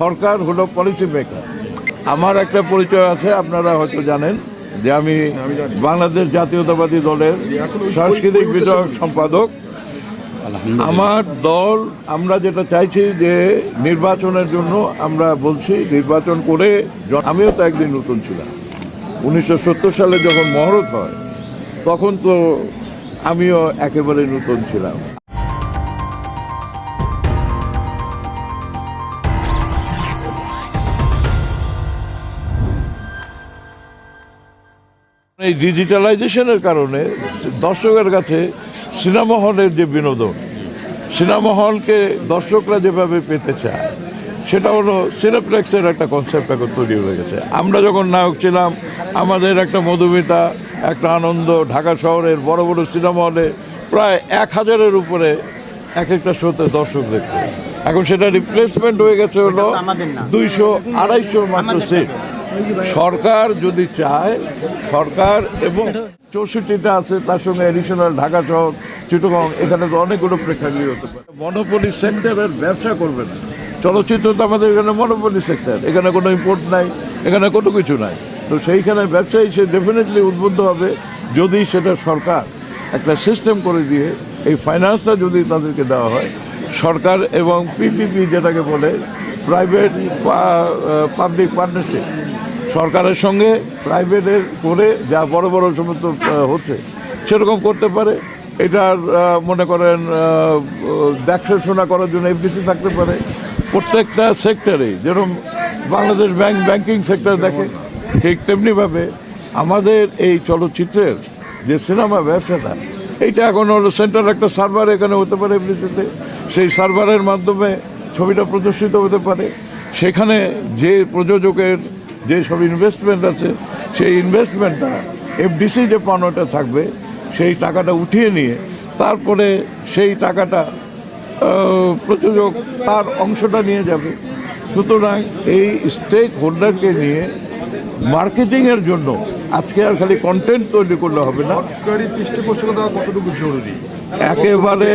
সরকার হলো policy maker আমার একটা পরিচয় আছে আপনারা হয়তো জানেন যে আমি বাংলাদেশ জাতীয়তাবাদী দলের সাংস্কৃতিক বিষয়ক সম্পাদক। আমার দল আমরা যেটা চাইছি যে নির্বাচনের জন্য আমরা বলছি নির্বাচন করে আমিও তো একদিন নতুন ছিলাম। উনিশশো সত্তর সালে যখন মহরত হয় তখন তো আমিও একেবারে নতুন ছিলাম। এই ডিজিটালাইজেশনের কারণে দর্শকের কাছে সিনেমা হলের যে বিনোদন সিনেমা হলকে দর্শকরা যেভাবে পেতে চায় সেটা হলো সিনেপ্লেক্সের একটা কনসেপ্ট এখন তৈরি হয়ে গেছে। আমরা যখন নায়ক ছিলাম আমাদের একটা মধুমিতা একটা আনন্দ ঢাকা শহরের বড় বড় সিনেমা হলে প্রায় এক হাজারের উপরে এক একটা শোতে দর্শক দেখতো। এখন সেটা রিপ্লেসমেন্ট হয়ে গেছে হলো দুইশো আড়াইশো মাত্র সিট সরকার যদি চায়, সরকার এবং চৌষট্টিটা আছে, তার সঙ্গে এডিশনাল ঢাকা শহর চিটগং এখানে তো অনেকগুলো প্রেক্ষাগৃহ হতে পারে। মনোপলি সেক্টরের ব্যবসা করবে না। চলচ্চিত্র তো আমাদের এখানে মনোপলি সেক্টর এখানে কোনো ইম্পোর্ট নাই, এখানে কোনো কিছু নাই। তো সেইখানে ব্যবসায়ী সে ডেফিনেটলি উদ্বুদ্ধ হবে যদি সেটা সরকার একটা সিস্টেম করে দিয়ে এই ফাইন্যান্সটা যদি তাদেরকে দেওয়া হয়, সরকার এবং পিপিপি যেটাকে বলে প্রাইভেট পাবলিক পার্টনারশিপ সরকারের সঙ্গে প্রাইভেটের করে যা বড় বড় সমস্ত হচ্ছে, সেরকম করতে পারে। এটার মনে করেন দেখাশোনা করার জন্য এফডিসি থাকতে পারে। প্রত্যেকটা সেক্টরে যেরকম বাংলাদেশ ব্যাংক ব্যাংকিং সেক্টর দেখে, ঠিক তেমনিভাবে আমাদের এই চলচ্চিত্রের যে সিনেমা ব্যবসাটা, এইটা এখন হলো সেন্ট্রাল একটা সার্ভার এখানে হতে পারে এফডিসিতে সেই সার্ভারের মাধ্যমে ছবিটা প্রদর্শিত হতে পারে। সেখানে যে প্রযোজকের যে সব ইনভেস্টমেন্ট আছে, সেই ইনভেস্টমেন্টটা এফডিসি যে পাওনাটা থাকবে, সেই টাকাটা উঠিয়ে নিয়ে, তারপরে সেই টাকাটা প্রযোজক তার অংশটা নিয়ে যাবে। সুতরাং এই স্টেক হোল্ডারকে নিয়ে মার্কেটিংয়ের জন্য আজকে আর খালি কন্টেন্ট তৈরি করলে হবে না। পৃষ্ঠপোষকতা কতটুকু জরুরি? একেবারে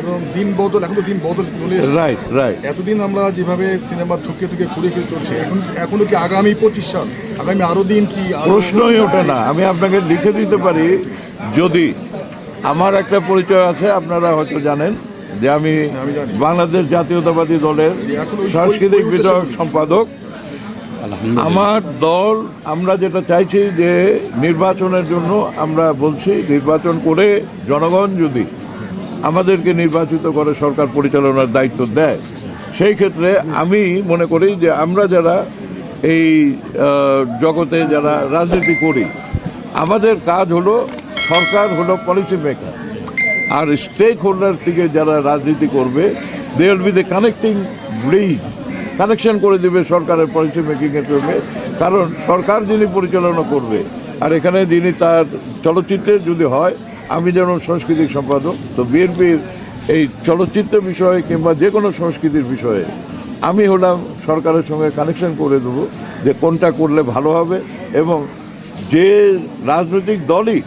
এবং দিন বদল এখন তো দিন বদল চলে রাইট রাইট এতদিন আমরা যেভাবে সিনেমা থুকে থুকে খুঁড়ে খুঁড়ে চলছে এখন এখনও কি আগামী পঁচিশ সাল? আগামী আরও দিন কি প্রশ্নই ওঠে না। আমি আপনাকে লিখে দিতে পারি যদি আমার একটা পরিচয় আছে আপনারা হয়তো জানেন যে আমি আমি বাংলাদেশ জাতীয়তাবাদী দলের সাংস্কৃতিক বিষয়ক সম্পাদক। আমার দল, আমরা যেটা চাইছি যে নির্বাচনের জন্য আমরা বলছি নির্বাচন করে জনগণ যদি আমাদেরকে নির্বাচিত করে সরকার পরিচালনার দায়িত্ব দেয়, সেই ক্ষেত্রে আমি মনে করি যে আমরা যারা এই জগতে যারা রাজনীতি করি, আমাদের কাজ হলো সরকার হলো পলিসি মেকার আর স্টেক হোল্ডার থেকে যারা রাজনীতি করবে they will be the connecting bridge connection করে দেবে সরকারের পলিসি মেকিংয়ের সঙ্গে কারণ সরকার যিনি পরিচালনা করবে, আর এখানে যিনি তার চলচ্চিত্রে যদি হয়, আমি যেমন সাংস্কৃতিক সম্পাদক, তো বিএনপির এই চলচ্চিত্র বিষয়ে কিংবা যে কোনো সংস্কৃতির বিষয়ে আমি হলাম সরকারের সঙ্গে কানেকশন করে দেবো যে কোনটা করলে ভালো হবে এবং যে রাজনৈতিক দলই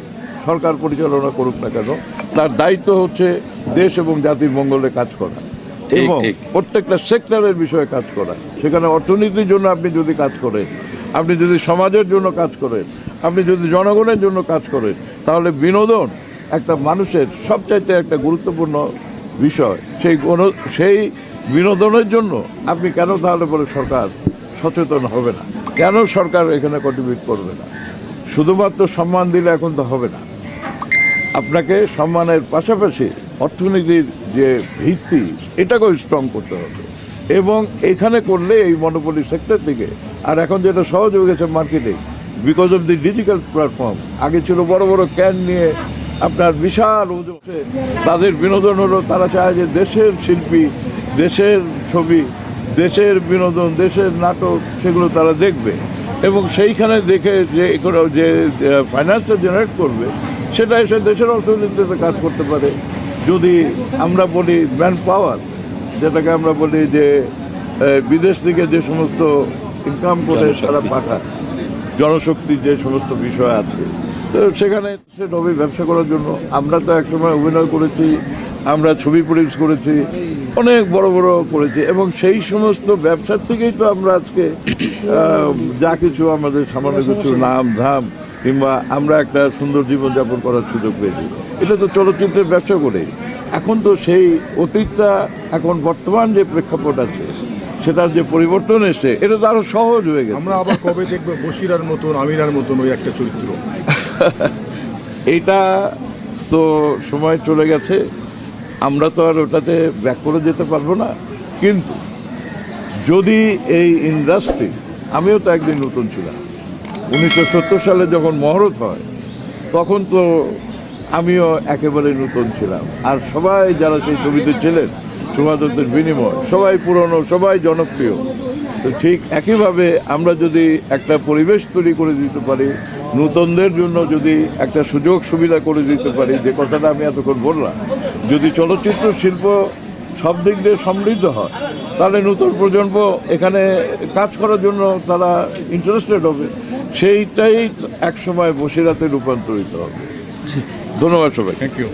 সরকার পরিচালনা করুক না কেন, তার দায়িত্ব হচ্ছে দেশ এবং জাতির মঙ্গলে কাজ করা। এবং প্রত্যেকটা সেক্টরের বিষয়ে কাজ করা। সেখানে অর্থনীতির জন্য আপনি যদি কাজ করেন আপনি যদি সমাজের জন্য কাজ করেন আপনি যদি জনগণের জন্য কাজ করেন তাহলে বিনোদন একটা মানুষের সবচাইতে একটা গুরুত্বপূর্ণ বিষয়। সেই সেই বিনোদনের জন্য আপনি কেন তাহলে পরে সরকার সচেতন হবে না? কেন সরকার এখানে কন্ট্রিবিউট করবে না? শুধুমাত্র সম্মান দিলে এখন তো হবে না। আপনাকে সম্মানের পাশাপাশি অর্থনীতির যে ভিত্তি, এটাকেও স্ট্রং করতে হবে এবং এখানে করলে এই মনোপলি সেক্টর থেকে, আর এখন যেটা সহজ হয়ে গেছে marketing because of the digital platform আগে ছিল বড় বড় ক্যান নিয়ে আপনার বিশাল ওজন। তাদের বিনোদন হলো, তারা চায় যে দেশের শিল্পী, দেশের ছবি, দেশের বিনোদন, দেশের নাটক, সেগুলো তারা দেখবে এবং সেইখানে দেখে যে যে ফাইন্যান্সটা জেনারেট করবে, সেটা এসে দেশের অর্থনীতিতে কাজ করতে পারে যদি আমরা বলি ম্যান পাওয়ার যেটাকে আমরা বলি যে বিদেশ থেকে যে সমস্ত ইনকাম করে জনশক্তি। তারা পাঠায় জনশক্তির যে সমস্ত বিষয় আছে তো সেখানে সে নবী ব্যবসা করার জন্য আমরা তো একসময় অভিনয় করেছি আমরা ছবি প্রডিউস করেছি অনেক বড় বড় করেছি এবং সেই সমস্ত ব্যবসার থেকেই তো আমরা আজকে যা কিছু আমাদের সামান্য কিছু নাম ধাম কিংবা আমরা একটা সুন্দর জীবনযাপন করার সুযোগ পেয়েছি এটা তো চলচ্চিত্রের ব্যবসা করে এখন তো সেই অতীতটা এখন বর্তমান যে প্রেক্ষাপট আছে সেটার যে পরিবর্তন এসে এটা তো আরও সহজ হয়ে গেছে। আমরা আবার কবে দেখব বসিরার মতন আমিরার মতন ওই একটা চরিত্র? এইটা তো সময় চলে গেছে। আমরা তো আর ওটাতে ব্যাক করে যেতে পারব না। কিন্তু যদি এই ইন্ডাস্ট্রি আমিও তো একদিন নতুন ছিলাম। উনিশশো সত্তর সালে যখন মহরত হয় তখন তো আমিও একেবারে নতুন ছিলাম। আর সবাই যারা সেই ছবিতে ছিলেন সমাজের বিনিময়, সবাই পুরনো, সবাই জনপ্রিয়। তো ঠিক একইভাবে আমরা যদি একটা পরিবেশ তৈরি করে দিতে পারি, নূতনদের জন্য যদি একটা সুযোগ সুবিধা করে দিতে পারি, যে কথাটা আমি এতক্ষণ বললাম, যদি চলচ্চিত্র শিল্প সব দিক দিয়ে সমৃদ্ধ হয়, তাহলে নতুন প্রজন্ম এখানে কাজ করার জন্য তারা ইন্টারেস্টেড হবে। সেইটাই একসময় বসিরাতে রূপান্তরিত হবে। ধন্যবাদ সবাই থ্যাংক ইউ